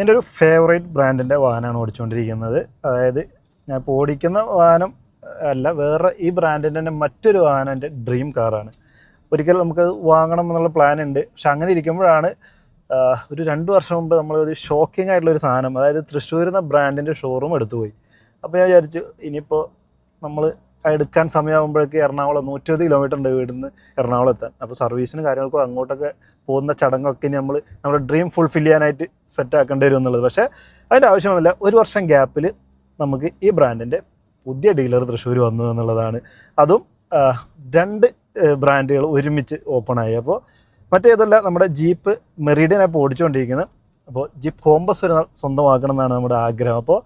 എന്റെ ഒരു ഫേവറേറ്റ് ബ്രാൻഡിന്റെ വാഹനമാണ് ഓടിച്ചുകൊണ്ടിരിക്കുന്നത്. അതായത് ഞാൻ ഇപ്പോൾ ഓടിക്കുന്ന വാഹനം അല്ല വേറെ ഈ ബ്രാൻഡിന്റെ തന്നെ മറ്റൊരു വാഹനം എന്റെ ഡ്രീം കാറാണ് ഒരിക്കൽ നമുക്ക് വാങ്ങണം എന്നുള്ള പ്ലാൻ ഉണ്ട്. പക്ഷെ അങ്ങനെ ഇരിക്കുമ്പോഴാണ് ഒരു രണ്ട് വർഷം മുമ്പ് നമ്മൾ ഒരു ഷോക്കിംഗ് ആയിട്ടുള്ള ഒരു സാധനം അതായത് തൃശ്ശൂർ എന്ന ബ്രാൻഡിന്റെ ഷോറൂം എടുത്തുപോയി. അപ്പോൾ ഞാൻ വിചാരിച്ചു ഇനിയിപ്പോൾ നമ്മൾ എടുക്കാൻ സമയമാകുമ്പോഴേക്ക് എറണാകുളം നൂറ്റൊരു കിലോമീറ്റർ ഉണ്ട് നിന്ന് എറണാകുളം എത്താൻ അപ്പോൾ സർവീസിനും കാര്യങ്ങൾക്കും അങ്ങോട്ടൊക്കെ പോകുന്ന ചടങ്ങൊക്കെ ഇനി നമ്മൾ നമ്മുടെ ഡ്രീം ഫുൾഫിൽ ചെയ്യാനായിട്ട് സെറ്റ് ആക്കേണ്ടി വരും എന്നുള്ളത്. പക്ഷേ അതിന്റെ ആവശ്യമൊന്നുമില്ല. ഒരു വർഷം ഗ്യാപ്പിൽ നമുക്ക് ഈ ബ്രാൻഡിന്റെ പുതിയ ഡീലർ തൃശ്ശൂർ വന്നു എന്നുള്ളതാണ്. അതും രണ്ട് ബ്രാൻഡുകൾ ഒരുമിച്ച് ഓപ്പണായി അപ്പോൾ മറ്റേതല്ല നമ്മുടെ ജീപ്പ് മെറീഡിയൻ ഇപ്പോൾ ഓടിച്ചുകൊണ്ടിരിക്കുന്നത് അപ്പോൾ ജീപ്പ് കോമ്പസ് ഒരു സ്വന്തമാക്കണം എന്നാണ് നമ്മുടെ ആഗ്രഹം. അപ്പോൾ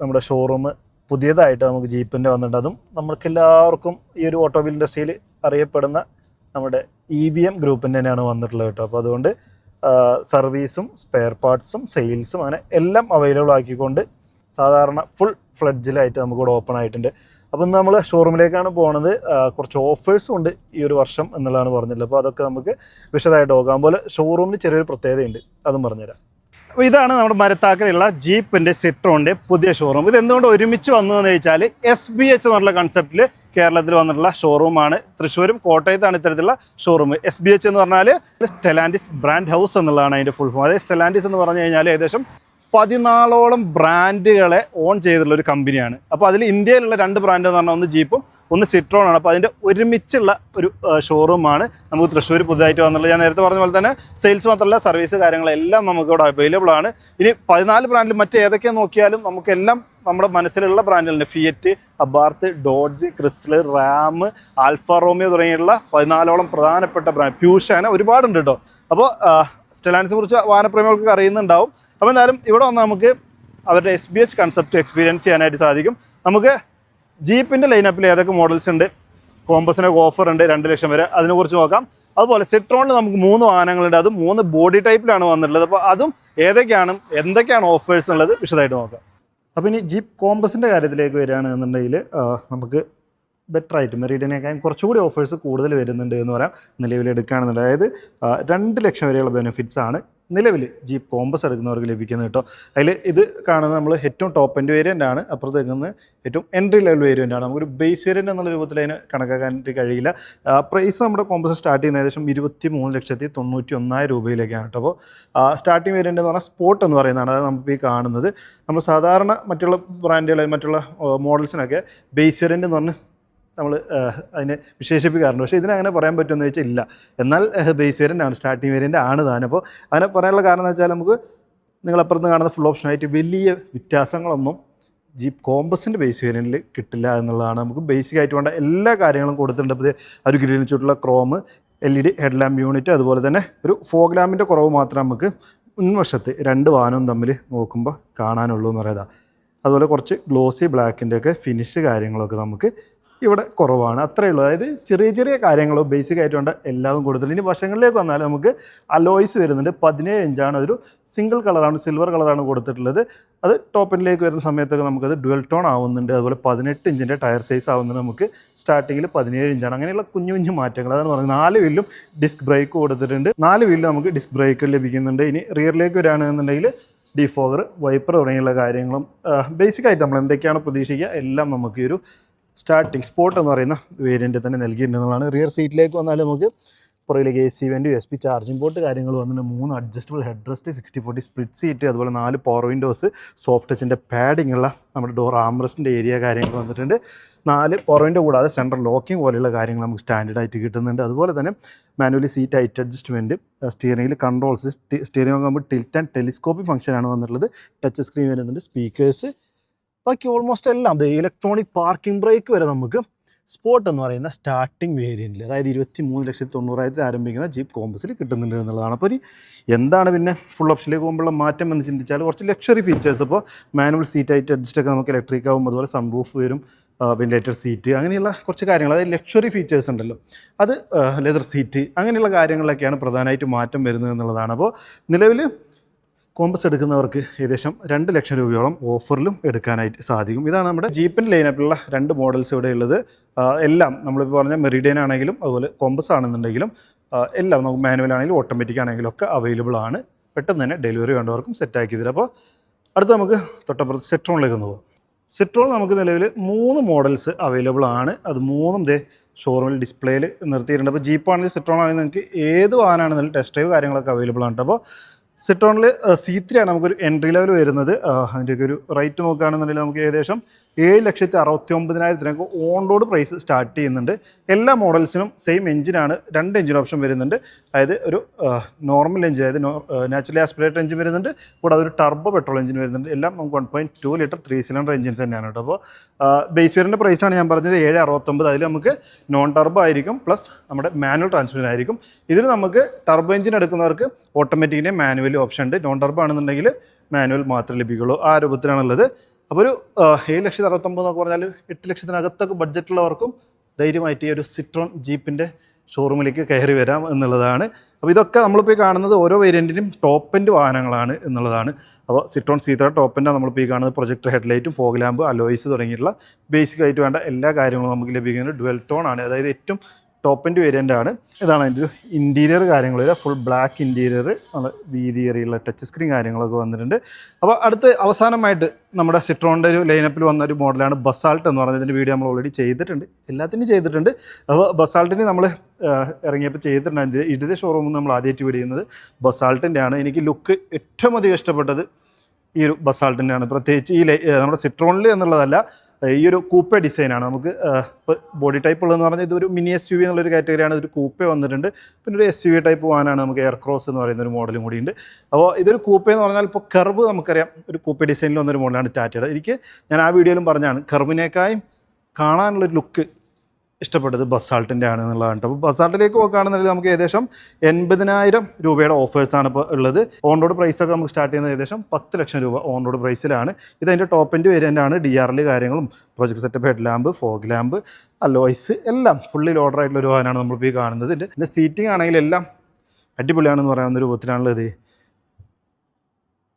നമ്മുടെ ഷോറൂം പുതിയതായിട്ട് നമുക്ക് ജീപ്പിന്റെ വന്നിട്ടുണ്ട്. അതും നമുക്ക് എല്ലാവർക്കും ഈ ഒരു ഓട്ടോമൊബൈൽ ഇൻഡസ്ട്രിയിൽ അറിയപ്പെടുന്ന നമ്മുടെ ഇ വി എം ഗ്രൂപ്പിന്റെ തന്നെയാണ് വന്നിട്ടുള്ളത് കേട്ടോ. അപ്പോൾ അതുകൊണ്ട് സർവീസും സ്പെയർ പാർട്സും സെയിൽസും അങ്ങനെ എല്ലാം അവൈലബിൾ ആക്കിക്കൊണ്ട് സാധാരണ ഫുൾ ഫ്ലഡ്ജിലായിട്ട് നമുക്കിവിടെ ഓപ്പൺ ആയിട്ടുണ്ട്. അപ്പം നമ്മൾ ഷോറൂമിലേക്കാണ് പോണത്. കുറച്ച് ഓഫേഴ്സും ഉണ്ട് ഈ ഒരു വർഷം എന്നുള്ളതാണ് പറഞ്ഞിട്ടുള്ളത്. അപ്പോൾ അതൊക്കെ നമുക്ക് വിശദമായിട്ട് നോക്കാം. പോലെ ഷോറൂമിന് ചെറിയൊരു പ്രത്യേകതയുണ്ട്. അതും പറഞ്ഞുതരാം. ഇതാണ് നമ്മുടെ മരത്താക്കലുള്ള ജീപ്പിന്റെ സിട്രോണിന്റെ പുതിയ ഷോറൂം ഇത് എന്തുകൊണ്ട് ഒരുമിച്ച് വന്നു എന്ന് ചോദിച്ചാൽ എസ് ബി എച്ച് എന്നുള്ള കൺസെപ്റ്റിൽ കേരളത്തിൽ വന്നിട്ടുള്ള ഷോറൂമാണ് തൃശ്ശൂരും കോട്ടയത്താണ് ഇത്തരത്തിലുള്ള ഷോറൂം എസ് ബി എച്ച് എന്ന് പറഞ്ഞാൽ സ്റ്റെലാൻഡിസ് ബ്രാൻഡ് ഹൗസ് എന്നുള്ളതാണ് അതിന്റെ ഫുൾ ഫോം അതായത് സ്റ്റെലാൻഡിസ് എന്ന് പറഞ്ഞു കഴിഞ്ഞാൽ ഏകദേശം പതിനാലോളം ബ്രാൻഡുകളെ ഓൺ ചെയ്തിട്ടുള്ള ഒരു കമ്പനിയാണ് അപ്പോൾ അതിൽ ഇന്ത്യയിലുള്ള രണ്ട് ബ്രാൻഡ് എന്ന് പറഞ്ഞാൽ ഒന്ന് ജീപ്പും ഒന്ന് സിട്രോൺ ആണ്. അപ്പോൾ അതിന്റെ ഒരുമിച്ചുള്ള ഒരു ഷോറൂമാണ് നമുക്ക് തൃശ്ശൂർ പുതുതായിട്ട് വന്നുള്ളത് ഞാൻ നേരത്തെ പറഞ്ഞ പോലെ തന്നെ സെയിൽസ് മാത്രമല്ല സർവീസ് കാര്യങ്ങളെല്ലാം നമുക്ക് ഇവിടെ അവൈലബിൾ ആണ്. ഇനി പതിനാല് ബ്രാൻഡിൽ മറ്റേതൊക്കെ നോക്കിയാലും നമുക്കെല്ലാം നമ്മുടെ മനസ്സിലുള്ള ബ്രാൻഡുകളുണ്ട് Fiat Abarth Dodge Chrysler Ram Alfa Romeo തുടങ്ങിയുള്ള പതിനാലോളം പ്രധാനപ്പെട്ട ബ്രാൻഡ് അങ്ങനെ ഒരുപാടുണ്ട് കേട്ടോ അപ്പോൾ സ്റ്റെലാൻസിനെ കുറിച്ച് വാഹനപ്രേമികൾക്ക് അറിയുന്നുണ്ടാവും. അപ്പോൾ എന്തായാലും ഇവിടെ വന്ന് നമുക്ക് അവരുടെ S B H concept experience ചെയ്യാനായിട്ട് സാധിക്കും. നമുക്ക് ജീപ്പിന്റെ ലൈനപ്പിൽ ഏതൊക്കെ മോഡൽസ് ഉണ്ട്? കോമ്പസിനൊക്കെ ഓഫർ ഉണ്ട് രണ്ട് ലക്ഷം വരെ. അതിനെക്കുറിച്ച് നോക്കാം. അതുപോലെ സിട്രോണിൽ നമുക്ക് മൂന്ന് വാഹനങ്ങളുണ്ട്. അത് മൂന്ന് ബോഡി ടൈപ്പിലാണ് വന്നിട്ടുള്ളത്. അപ്പോൾ അതും ഏതൊക്കെയാണ് എന്തൊക്കെയാണ് ഓഫേഴ്സ് എന്നുള്ളത് വിശദമായിട്ട് നോക്കാം. അപ്പോൾ ഇനി ജീപ്പ് കോമ്പസിന്റെ കാര്യത്തിലേക്ക് വരികയാണെന്നുണ്ടെങ്കിൽ നമുക്ക് ബെറ്റർ ആയിട്ട് മെറീഡിനേക്കാൾ കുറച്ചുകൂടി ഓഫേഴ്സ് കൂടുതൽ വരുന്നുണ്ട് എന്ന് പറയാം. നിലവിൽ അതായത് രണ്ട് ലക്ഷം വരെയുള്ള ബെനിഫിറ്റ്സ് ആണ് നിലവിൽ ജീപ്പ് കോമ്പസ് എടുക്കുന്നവർക്ക് ലഭിക്കുന്നത് കേട്ടോ. അതിൽ ഇത് കാണുന്നത് നമ്മൾ ഏറ്റവും ടോപ്പ് എൻഡ് വേരിയന്റ് ആണ്. അപ്പുറത്ത് നിൽക്കുന്നത് ഏറ്റവും എൻട്രി ലെവൽ വേരിയന്റ് ആണ്. നമുക്കൊരു ബേസ് വേരിയന്റ് എന്നുള്ള രൂപത്തിൽ അതിന് കണക്കാക്കാനായിട്ട് കഴിയില്ല. പ്രൈസ് നമ്മുടെ കോമ്പസ് സ്റ്റാർട്ട് ചെയ്യുന്ന ഏകദേശം ഇരുപത്തി മൂന്ന് ലക്ഷത്തി തൊണ്ണൂറ്റി ഒന്നായിരം രൂപയിലേക്കാണ് കേട്ടോ. അപ്പോൾ സ്റ്റാർട്ടിംഗ് വേരിയന്റ് എന്ന് പറഞ്ഞാൽ സ്പോട്ട് എന്ന് പറയുന്നതാണ് അതായത് നമുക്ക് ഈ കാണുന്നത്. നമ്മൾ സാധാരണ മറ്റുള്ള ബ്രാൻഡുകൾ മറ്റുള്ള മോഡൽസിനൊക്കെ ബേസ് വേരിയന്റ് എന്ന് പറഞ്ഞ് നമ്മൾ അതിനെ വിശേഷിപ്പിക്കാറുണ്ട്. പക്ഷേ ഇതിനങ്ങനെ പറയാൻ പറ്റുമെന്ന് വെച്ചാൽ ഇല്ല. എന്നാൽ ബേസ് വേരിയന്റ് ആണ് സ്റ്റാർട്ടിംഗ് വേരിയന്റ് ആണ് താനും അപ്പോൾ അതിനെ പറയാനുള്ള കാരണം എന്ന് വെച്ചാൽ നമുക്ക് നിങ്ങളപ്പുറത്ത് കാണുന്ന ഫുൾ ഓപ്ഷനായിട്ട് വലിയ വ്യത്യാസങ്ങളൊന്നും ജീപ്പ് കോമ്പസിന്റെ ബേസ് വേരിയന്റിൽ കിട്ടില്ല എന്നുള്ളതാണ്. നമുക്ക് ബേസിക് ആയിട്ട് വേണ്ട എല്ലാ കാര്യങ്ങളും കൊടുത്തിട്ടുണ്ട്. അപ്പോൾ ഒരു green ചുറ്റുള്ള chrome L E D head lamp unit അതുപോലെ തന്നെ ഒരു ഫോഗ് ലാമ്പിന്റെ കുറവ് മാത്രം നമുക്ക് മുൻവശത്ത് രണ്ട് വാഹനവും തമ്മിൽ നോക്കുമ്പോൾ കാണാനുള്ളൂ എന്ന് പറയുന്നത്. അതുപോലെ കുറച്ച് ഗ്ലോസി ബ്ലാക്കിന്റെ ഒക്കെ ഫിനിഷ് കാര്യങ്ങളൊക്കെ നമുക്ക് ഇവിടെ കുറവാണ്. അത്രയേ ഉള്ളൂ. അതായത് ചെറിയ ചെറിയ കാര്യങ്ങളോ ബേസിക് ആയിട്ടുണ്ട്. എല്ലാവരും കൊടുത്തിട്ടുണ്ട്. ഇനി വശങ്ങളിലേക്ക് വന്നാൽ നമുക്ക് അലോയ്സ് വരുന്നുണ്ട്. പതിനേഴ് ഇഞ്ചാണ് അതൊരു സിംഗിൾ കളറാണ് സിൽവർ കളറാണ് കൊടുത്തിട്ടുള്ളത്. അത് ടോപ്പിലേക്ക് വരുന്ന സമയത്തൊക്കെ നമുക്കത് ഡുവൽ ടോൺ ആവുന്നുണ്ട്. അതുപോലെ പതിനെട്ട് ഇഞ്ചിന്റെ ടയർ സൈസ് ആവുന്നുണ്ട് നമുക്ക്. സ്റ്റാർട്ടിങ്ങിൽ പതിനേഴ് ഇഞ്ചാണ് അങ്ങനെയുള്ള കുഞ്ഞു കുഞ്ഞു മാറ്റങ്ങൾ. അതാണ് പറയുന്നത് നാല് വീലും ഡിസ്ക് ബ്രേക്ക് കൊടുത്തിട്ടുണ്ട്. നാല് വീലിലും നമുക്ക് ഡിസ്ക് ബ്രേക്ക് ലഭിക്കുന്നുണ്ട്. ഇനി റിയറിലേക്ക് വരികയാണെന്നുണ്ടെങ്കിൽ ഡിഫോഗർ വൈപ്പർ തുടങ്ങിയുള്ള കാര്യങ്ങളും ബേസിക്കായിട്ട് നമ്മൾ എന്തൊക്കെയാണ് പ്രതീക്ഷിക്കുക? എല്ലാം നമുക്ക് ഒരു സ്റ്റാർട്ടിങ് സ്പോട്ട് എന്ന് പറയുന്ന വേരിയന്റ് തന്നെ നൽകിയിട്ടുണ്ടെന്നുള്ളതാണ് റിയർ സീറ്റിലേക്ക് വന്നാൽ നമുക്ക് പുറകിലേക്ക് എ സി വേണ്ടി എസ് പി ചാർജിംഗ് പോർട്ട് കാര്യങ്ങൾ വന്നിട്ട് മൂന്ന് adjustable head rest sixty forty split seat അതുപോലെ നാല് പവർ വിൻഡോസ് സോഫ്റ്റ് ടച്ചിന്റെ പാഡിംഗ് ഉള്ള നമ്മുടെ ഡോർ ആംറസ്റ്റിന്റെ ഏരിയ കാര്യങ്ങൾ വന്നിട്ടുണ്ട്. നാല് പവർ വിൻഡോ കൂടാതെ സെൻട്രൽ ലോക്കിംഗ് പോലെയുള്ള കാര്യങ്ങൾ നമുക്ക് സ്റ്റാൻഡേർഡായിട്ട് കിട്ടുന്നുണ്ട്. അതുപോലെ തന്നെ മാനുവലി സീറ്റ് ഹൈറ്റ് അഡ്ജസ്റ്റ്മെന്റ് സ്റ്റിയറിംഗിൽ കൺട്രോൾസ് സ്റ്റിയറിംഗ് ആകുമ്പോൾ ടിൽറ്റ് ആൻഡ് ടെലിസ്കോപ്പിംഗ് ഫംഗ്ഷനാണ് വന്നിട്ടുള്ളത്. ടച്ച് സ്ക്രീൻ വരുന്നുണ്ട്. സ്പീക്കേഴ്സ് ബാക്കി ഓൾമോസ്റ്റ് എല്ലാം ദേ ഇലക്ട്രോണിക് പാർക്കിംഗ് ബ്രേക്ക് വരെ നമുക്ക് സ്പോട്ട് എന്ന് പറയുന്ന സ്റ്റാർട്ടിംഗ് വേരിയന്റിൽ അതായത് ഇരുപത്തി മൂന്ന് ലക്ഷത്തി തൊണ്ണൂറായിരത്തിൽ ആരംഭിക്കുന്ന ജീപ്പ് കോമ്പസിൽ കിട്ടുന്നുണ്ട് എന്നുള്ളതാണ്. അപ്പോൾ ഒരു എന്താണ് പിന്നെ ഫുൾ ഓപ്ഷനിലേക്ക് പോകുമ്പോഴുള്ള മാറ്റം എന്ന് ചിന്തിച്ചാൽ കുറച്ച് ലക്ഷറി ഫീച്ചേഴ്സ് ഇപ്പോൾ മാനുവൽ സീറ്റ് ആയിട്ട് അഡ്ജസ്റ്റ് ഒക്കെ നമുക്ക് ഇലക്ട്രിക് ആവും അതുപോലെ സൺറൂഫ് വരും വെന്റിലേറ്റർ സീറ്റ് അങ്ങനെയുള്ള കുറച്ച് കാര്യങ്ങൾ. അതായത് ലക്ഷറി ഫീച്ചേഴ്സ് ഉണ്ടല്ലോ. അത് ലെതർ സീറ്റ് അങ്ങനെയുള്ള കാര്യങ്ങളിലൊക്കെയാണ് പ്രധാനമായിട്ട് മാറ്റം വരുന്നത് എന്നുള്ളതാണ്. അപ്പോൾ നിലവിൽ കോമ്പസ് എടുക്കുന്നവർക്ക് ഏകദേശം രണ്ട് ലക്ഷം രൂപയോളം ഓഫറിലും എടുക്കാനായിട്ട് സാധിക്കും. ഇതാണ് നമ്മുടെ ജീപ്പിന്റെ ലൈനപ്പിലുള്ള രണ്ട് മോഡൽസ് ഇവിടെ ഉള്ളത്. എല്ലാം നമ്മളിപ്പോൾ പറഞ്ഞ മെറിഡിയൻ ആണെങ്കിലും അതുപോലെ കോമ്പസ് ആണെന്നുണ്ടെങ്കിലും എല്ലാം നമുക്ക് മാനുവൽ ആണെങ്കിലും ഓട്ടോമാറ്റിക് ആണെങ്കിലും ഒക്കെ അവൈലബിൾ ആണ്. പെട്ടെന്ന് തന്നെ ഡെലിവറി വേണ്ടവർക്കും സെറ്റാക്കി തരും. അപ്പോൾ അടുത്ത് നമുക്ക് തൊട്ടപ്പുറത്ത് സെട്രോണിലേക്ക് ഒന്ന് പോകാം. സെട്രോൾ നമുക്ക് നിലവിൽ മൂന്ന് മോഡൽസ് അവൈലബിൾ ആണ്. അത് മൂന്നും ദേ ഷോറൂമിൽ ഡിസ്പ്ലേയിൽ നിർത്തിയിട്ടുണ്ട്. അപ്പോൾ ജീപ്പാണെങ്കിൽ സെട്രോൺ ആണെങ്കിൽ നിങ്ങൾക്ക് ഏത് വാഹനമാണെന്നുള്ള ടെസ്റ്റ് ഡ്രൈവ് കാര്യങ്ങളൊക്കെ അവൈലബിൾ ആണ് അപ്പോൾ സെട്രോണിൽ സി ത്രീ ആണ് നമുക്കൊരു എൻട്രി ലെവൽ വരുന്നത്. അതിന്റെയൊക്കെ ഒരു റേറ്റ് നോക്കുകയാണെന്നുണ്ടെങ്കിൽ നമുക്ക് ഏകദേശം ഏഴ് ലക്ഷത്തി അറുപത്തി ഒമ്പതിനായിരത്തിനൊക്കെ ഓൺ റോഡ് പ്രൈസ് സ്റ്റാർട്ട് ചെയ്യുന്നുണ്ട്. എല്ലാ മോഡൽസിനും സെയിം എഞ്ചിനാണ് രണ്ട് എഞ്ചിൻ ഓപ്ഷൻ വരുന്നുണ്ട്. അതായത് ഒരു നോർമൽ എഞ്ചിൻ അതായത് നാച്ചുറലി ആസ്പിറേറ്റർ എഞ്ചിൻ വരുന്നുണ്ട്. കൂടാതെ ഒരു ടർബോ പെട്രോൾ എഞ്ചിൻ വരുന്നുണ്ട്. എല്ലാം നമുക്ക് one point two litre three cylinder engines തന്നെയാണ് കേട്ടോ. അപ്പോൾ ബേസ് വേരിന്റെ പ്രൈസാണ് ഞാൻ പറഞ്ഞത് ഏഴ് അറുപത്തൊമ്പത്. അതിൽ നമുക്ക് നോൺ ടർബോ ആയിരിക്കും. പ്ലസ് നമ്മുടെ മാനുവൽ ട്രാൻസ്മിഷൻ ആയിരിക്കും. ഇതിൽ നമുക്ക് ടർബോ എഞ്ചിൻ എടുക്കുന്നവർക്ക് ഓട്ടോമാറ്റിക്കിന്റെ മാനുവൽ ഓപ്ഷൻ ഉണ്ട്. നോൺ ടർബ് ആണെന്നുണ്ടെങ്കിൽ മാനുവൽ മാത്രമേ ലഭിക്കുള്ളൂ. ആ രൂപത്തിലാണുള്ളത്. അപ്പോൾ ഒരു ഏഴ് ലക്ഷത്തി അറുപത്തൊമ്പത് എന്നൊക്കെ പറഞ്ഞാൽ എട്ട് ലക്ഷത്തിനകത്തൊക്കെ ബഡ്ജറ്റുള്ളവർക്കും ധൈര്യമായിട്ട് ഈ ഒരു സിട്രോൺ ജീപ്പിന്റെ ഷോറൂമിലേക്ക് കയറി വരാം എന്നുള്ളതാണ്. അപ്പോൾ ഇതൊക്കെ നമ്മളിപ്പോൾ കാണുന്നത് ഓരോ വേരിയന്റിനും ടോപ്പ് എൻഡ് വാഹനങ്ങളാണ് എന്നുള്ളതാണ്. അപ്പോൾ സിട്രോൺ സീത്ര ടോപ്പ് എൻഡാണ് നമ്മളിപ്പോൾ ഈ കാണുന്നത്. പ്രൊജക്ടർ ഹെഡ്ലൈറ്റും ഫോഗ് ലാമ്പ് അലോയിസ് തുടങ്ങിയിട്ടുള്ള ബേസിക് ആയിട്ട് വേണ്ട എല്ലാ കാര്യങ്ങളും നമുക്ക് ലഭിക്കുന്നത് ഡുവൽ ടോൺ ആണ്. അതായത് ഏറ്റവും ടോപ്പ് എൻഡ് വേരിയന്റ് ആണ് ഇതാണ് അതിന്റെ ഒരു ഇന്റീരിയർ കാര്യങ്ങൾ വരിക ഫുൾ ബ്ലാക്ക് ഇന്റീരിയർ നല്ല വീതിയേറിയുള്ള ടച്ച് സ്ക്രീൻ കാര്യങ്ങളൊക്കെ വന്നിട്ടുണ്ട്. അപ്പോൾ അടുത്ത് അവസാനമായിട്ട് നമ്മുടെ സിട്രോണിന്റെ ഒരു ലൈനപ്പിൽ വന്ന ഒരു മോഡലാണ് ബസാൾട്ട് എന്ന് പറഞ്ഞാൽ ഇതിന്റെ വീഡിയോ നമ്മൾ ഓൾറെഡി ചെയ്തിട്ടുണ്ട്. എല്ലാത്തിനും ചെയ്തിട്ടുണ്ട്. അപ്പോൾ ബസാൾട്ടിന് നമ്മൾ ഇറങ്ങിയപ്പോൾ ചെയ്തിട്ടുണ്ട് ഇടത് ഷോറൂമിൽ നമ്മൾ ആദ്യമായിട്ട് വീഡിയോ ബസാൾട്ടിന്റെ ആണ്. എനിക്ക് ലുക്ക് ഏറ്റവും അധികം ഇഷ്ടപ്പെട്ടത് ഈ ഒരു ബസാൾട്ടിന്റെ ആണ്. പ്രത്യേകിച്ച് ഈ നമ്മുടെ സിട്രോണിൽ എന്നുള്ളതല്ല ഈ ഒരു കൂപ്പ ഡിസൈനാണ് നമുക്ക് ബോഡി ടൈപ്പ് ഉള്ളതെന്ന് പറഞ്ഞാൽ ഇതൊരു മിനി എസ് യു വി എന്നുള്ളൊരു കാറ്റഗറിയാണ് ഇതൊരു കൂപ്പ വന്നിട്ടുണ്ട്. പിന്നെ ഒരു എസ് യു വി ടൈപ്പ് വാനാണ് നമുക്ക് എയർ ക്രോസ് എന്ന് പറയുന്ന ഒരു മോഡലും കൂടിയുണ്ട് അപ്പോൾ ഇതൊരു കൂപ്പ എന്ന് പറഞ്ഞാൽ ഇപ്പോൾ കർവ് നമുക്കറിയാം. ഒരു കൂപ്പ ഡിസൈനിൽ വന്നൊരു മോഡലാണ് ടാറ്റയുടെ എനിക്ക് ഞാൻ ആ വീഡിയോയിലും പറഞ്ഞാണ് കർവിനേക്കായും കാണാനുള്ളൊരു ലുക്ക് ഇഷ്ടപ്പെട്ടത് ബസാൾട്ടിന്റെ ആണ് എന്നുള്ളതാണ്. അപ്പോൾ ബസാൾട്ടിലേക്ക് നോക്കുകയാണെന്നുണ്ടെങ്കിൽ നമുക്ക് ഏകദേശം എൺപതിനായിരം രൂപയുടെ ഓഫേഴ്സാണ് ഇപ്പോൾ ഉള്ളത്. ഓൺ റോഡ് പ്രൈസൊക്കെ നമുക്ക് സ്റ്റാർട്ട് ചെയ്യുന്നത് ഏകദേശം പത്ത് ലക്ഷം രൂപ ഓൺ റോഡ് പ്രൈസിലാണ് ഇത് അതിന്റെ ടോപ്പ് എൻഡ് വേരിയന്റ് ആണ്. ഡി ആർ എൽ കാര്യങ്ങളും project setup head lamp fog lamp alloys എല്ലാം ഫുള്ളി ലോഡർ ആയിട്ടുള്ള ഒരു വാഹനമാണ് നമ്മളിപ്പോൾ ഈ കാണുന്നത്. ഇതിന്റെ സീറ്റിംഗ് ആണെങ്കിൽ എല്ലാം അടിപൊളിയാണെന്ന് പറയാവുന്ന രൂപത്തിലാണുള്ളത്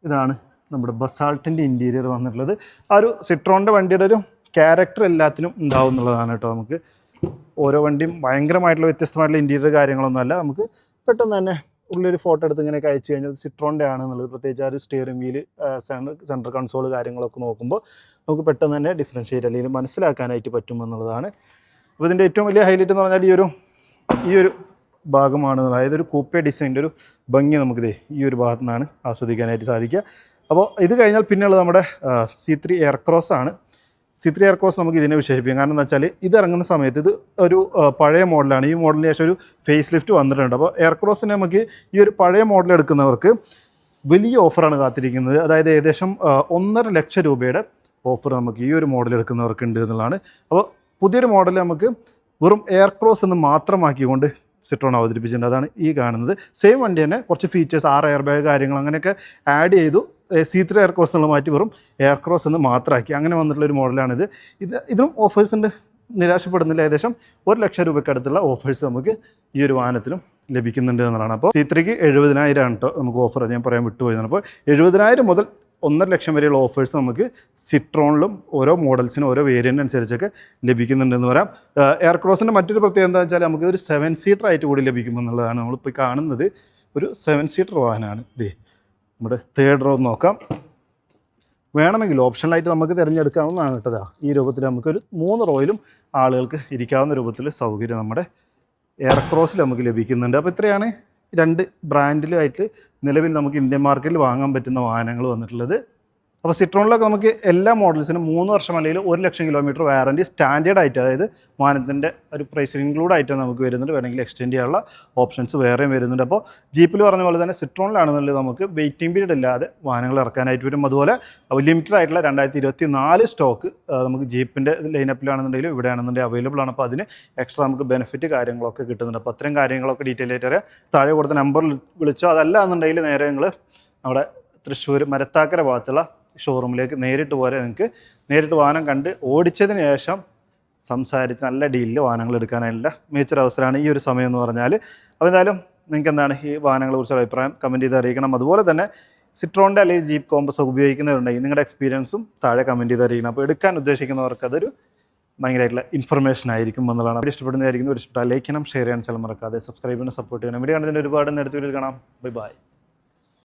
ഇതാണ് നമ്മുടെ ബസാൾട്ടിന്റെ ഇന്റീരിയർ വന്നിട്ടുള്ളത്. ആ ഒരു സിട്രോണിന്റെ വണ്ടിയുടെ ഒരു ക്യാരക്ടർ എല്ലാത്തിനും ഉണ്ടാവും എന്നുള്ളതാണ് കേട്ടോ നമുക്ക് ഓരോ വണ്ടിയും ഭയങ്കരമായിട്ടുള്ള വ്യത്യസ്തമായിട്ടുള്ള ഇന്റീരിയർ കാര്യങ്ങളൊന്നുമല്ല നമുക്ക് പെട്ടെന്ന് തന്നെ ഉള്ളൊരു ഫോട്ടോ എടുത്ത് ഇങ്ങനെ അയച്ചു കഴിഞ്ഞാൽ സിട്രോണിന്റെ ആണെന്നുള്ളത് പ്രത്യേകിച്ച് ആ ഒരു സ്റ്റിയറിംഗ് വീൽ സെൻട്രൽ കൺസോൾ കാര്യങ്ങളൊക്കെ നോക്കുമ്പോൾ നമുക്ക് പെട്ടെന്ന് തന്നെ ഡിഫറൻഷ്യേറ്റ് അല്ലെങ്കിൽ മനസ്സിലാക്കാനായിട്ട് പറ്റുമെന്നുള്ളതാണ് അപ്പോൾ ഇതിന്റെ ഏറ്റവും വലിയ ഹൈലൈറ്റ് എന്ന് പറഞ്ഞാൽ ഈ ഒരു ഈ ഒരു ഭാഗമാണ് അതായത് ഒരു കൂപ്പേ ഡിസൈന്റെ ഒരു ഭംഗി നമുക്കിത് ഈ ഒരു ഭാഗത്തു നിന്നാണ് ആസ്വദിക്കാനായിട്ട് സാധിക്കുക. അപ്പോൾ ഇത് കഴിഞ്ഞാൽ പിന്നെയുള്ളത് നമ്മുടെ സി ത്രീ എയർക്രോസ് ആണ്. സി ത്രീ എയർക്രോസ് നമുക്ക് ഇതിനെ വിശേഷിപ്പിക്കാം. കാരണം എന്താ വെച്ചാൽ ഇത് ഇറങ്ങുന്ന സമയത്ത് ഇത് ഒരു പഴയ മോഡലാണ്. ഈ മോഡലിന് ശേഷം ഒരു ഫേസ് ലിഫ്റ്റ് വന്നിട്ടുണ്ട്. അപ്പോൾ എയർക്രോസിനെ നമുക്ക് ഈ ഒരു പഴയ മോഡൽ എടുക്കുന്നവർക്ക് വലിയ ഓഫറാണ് കാത്തിരിക്കുന്നത്. അതായത് ഏകദേശം ഒന്നര ലക്ഷം രൂപയുടെ ഓഫർ നമുക്ക് ഈ ഒരു മോഡൽ എടുക്കുന്നവർക്ക് ഉണ്ട് എന്നുള്ളതാണ്. അപ്പോൾ പുതിയൊരു മോഡൽ നമുക്ക് വെറും എയർക്രോസ് എന്ന് മാത്രമാക്കിക്കൊണ്ട് സിട്രോൺ അവതരിപ്പിച്ചിട്ടുണ്ട്. അതാണ് ഈ കാണുന്നത്. സെയിം വണ്ടി തന്നെ കുറച്ച് ഫീച്ചേഴ്സ് ആറ് എയർ ബാഗ് കാര്യങ്ങൾ അങ്ങനെയൊക്കെ ആഡ് ചെയ്തു. സി ത്രീ എയർ ക്രോസ് എന്നുള്ള മാറ്റി വെറും എയർ ക്രോസ് എന്ന് മാത്രമാക്കി. അങ്ങനെ വന്നിട്ടുള്ള ഒരു മോഡലാണിത് ഇത് ഇതിനും ഓഫേഴ്സ് ഉണ്ട്. നിരാശപ്പെടുന്നില്ല. ഏകദേശം ഒരു ലക്ഷം രൂപയ്ക്ക് അടുത്തുള്ള ഓഫേഴ്സ് നമുക്ക് ഈ ഒരു വാഹനത്തിലും ലഭിക്കുന്നുണ്ട് എന്നുള്ളതാണ്. അപ്പോൾ സി ത്രീക്ക് എഴുപതിനായിരം ആണ് കേട്ടോ നമുക്ക് ഓഫർ ഞാൻ പറയാൻ വിട്ടുപോയതാണ്. അപ്പോൾ എഴുപതിനായിരം മുതൽ ഒന്നര ലക്ഷം വരെയുള്ള ഓഫേഴ്സ് നമുക്ക് സിട്രോണിലും ഓരോ മോഡൽസിനും ഓരോ വേരിയന്റ് അനുസരിച്ചൊക്കെ ലഭിക്കുന്നുണ്ടെന്ന് പറയാം. എയർ ക്രോസിന്റെ മറ്റൊരു പ്രത്യേകത എന്താ വെച്ചാൽ നമുക്ക് ഒരു സെവൻ സീറ്റർ ആയിട്ട് കൂടി ലഭിക്കുമെന്നുള്ളതാണ് നമ്മളിപ്പോൾ കാണുന്നത് ഒരു സെവൻ സീറ്റർ വാഹനമാണ്. ഇതേ നമ്മുടെ തേർഡ് റോ നോക്കാം. വേണമെങ്കിൽ ഓപ്ഷനായിട്ട് നമുക്ക് തിരഞ്ഞെടുക്കാവുന്നതാണ് കേട്ടതാ ഈ രൂപത്തിൽ നമുക്കൊരു മൂന്ന് റോയിലും ആളുകൾക്ക് ഇരിക്കാവുന്ന രൂപത്തിൽ സൗകര്യം നമ്മുടെ എയർ ക്രോസിൽ നമുക്ക് ലഭിക്കുന്നുണ്ട്. അപ്പോൾ ഇത്രയാണ്. രണ്ട് ബ്രാൻഡിലുമായിട്ട് നിലവിൽ നമുക്ക് ഇന്ത്യൻ മാർക്കറ്റിൽ വാങ്ങാൻ പറ്റുന്ന വാഹനങ്ങൾ വന്നിട്ടുള്ളത്. അപ്പോൾ സിട്രോണിലൊക്കെ നമുക്ക് എല്ലാ മോഡൽസിനും മൂന്ന് വർഷം അല്ലെങ്കിൽ ഒരു ലക്ഷം കിലോമീറ്റർ വാറന്റി സ്റ്റാൻഡേർഡ് ആയിട്ട് അതായത് വാഹനത്തിന്റെ ഒരു പ്രൈസ് ഇൻക്ലൂഡ് ആയിട്ട് നമുക്ക് വരുന്നുണ്ട്. വേണമെങ്കിൽ എക്സ്റ്റെൻഡ് ചെയ്യാനുള്ള ഓപ്ഷൻസ് വേറെയും വരുന്നുണ്ട്. അപ്പോൾ ജീപ്പിൽ പറഞ്ഞ പോലെ തന്നെ സിട്രോണിലാണെന്നുള്ളത് നമുക്ക് വെയിറ്റിംഗ് പീരീഡ് ഇല്ലാതെ വാഹനങ്ങൾ ഇറക്കാനായിട്ട് വരും. അതുപോലെ ലിമിറ്റഡ് ആയിട്ടുള്ള രണ്ടായിരത്തി ഇരുപത്തി നാല് സ്റ്റോക്ക് നമുക്ക് ജീപ്പിന്റെ ലൈനപ്പിലാണെന്നുണ്ടെങ്കിലും ഇവിടെ ആണെന്നുണ്ടെങ്കിൽ അവൈലബിൾ ആണ്. അപ്പോൾ അതിന് എക്സ്ട്രാ നമുക്ക് ബെനിഫിറ്റ് കാര്യങ്ങളൊക്കെ കിട്ടുന്നുണ്ട്. അപ്പോൾ അത്രയും കാര്യങ്ങളൊക്കെ ഡീറ്റെയിൽ ആയിട്ട് അറിയാം താഴെ കൊടുത്ത നമ്പറിൽ വിളിച്ചോ? അതല്ല എന്നുണ്ടെങ്കിൽ നേരെ നിങ്ങൾ നമ്മുടെ തൃശ്ശൂർ മരത്താക്കര ഭാഗത്തുള്ള ഷോറൂമിലേക്ക് നേരിട്ട് പോരെ നിങ്ങൾക്ക് നേരിട്ട് വാഹനം കണ്ട് ഓടിച്ചതിന് ശേഷം സംസാരിച്ച് നല്ല ഡീലിൽ വാഹനങ്ങൾ എടുക്കാനായിട്ടുള്ള മികച്ചൊരു അവസരമാണ് ഈ ഒരു സമയം എന്ന് പറഞ്ഞാൽ. അപ്പോൾ എന്തായാലും നിങ്ങൾക്ക് എന്താണ് ഈ വാഹനങ്ങളെ കുറിച്ചുള്ള അഭിപ്രായം കമന്റ് ചെയ്ത് അറിയിക്കണം. അതുപോലെ തന്നെ സിട്രോണിന്റെ അല്ലെങ്കിൽ ജീപ്പ് കോമ്പസ് ഒക്കെ ഉപയോഗിക്കുന്നവരുണ്ടെങ്കിൽ നിങ്ങളുടെ എക്സ്പീരിയൻസും താഴെ കമന്റ് ചെയ്ത് അറിയിക്കണം. അപ്പോൾ എടുക്കാൻ ഉദ്ദേശിക്കുന്നവർക്ക് അതൊരു ഭയങ്കരമായിട്ടുള്ള ഇൻഫർമേഷൻ ആയിരിക്കും എന്നുള്ളതാണ്. അവർ ഇഷ്ടപ്പെടുന്നതായിരിക്കും. ഒരു ഇഷ്ടപ്പെട്ട ലൈക്ക് ചെയ്യണം ഷെയർ ചെയ്യാൻ ചില മറക്കാതെ സബ്സ്ക്രൈബ് ചെയ്യണം. സപ്പോർട്ട് ചെയ്യണം വീഡിയോ കണ്ടതിന് ഒരുപാട് നേരത്തെ വീഡിയോ കാണാം. Bye bye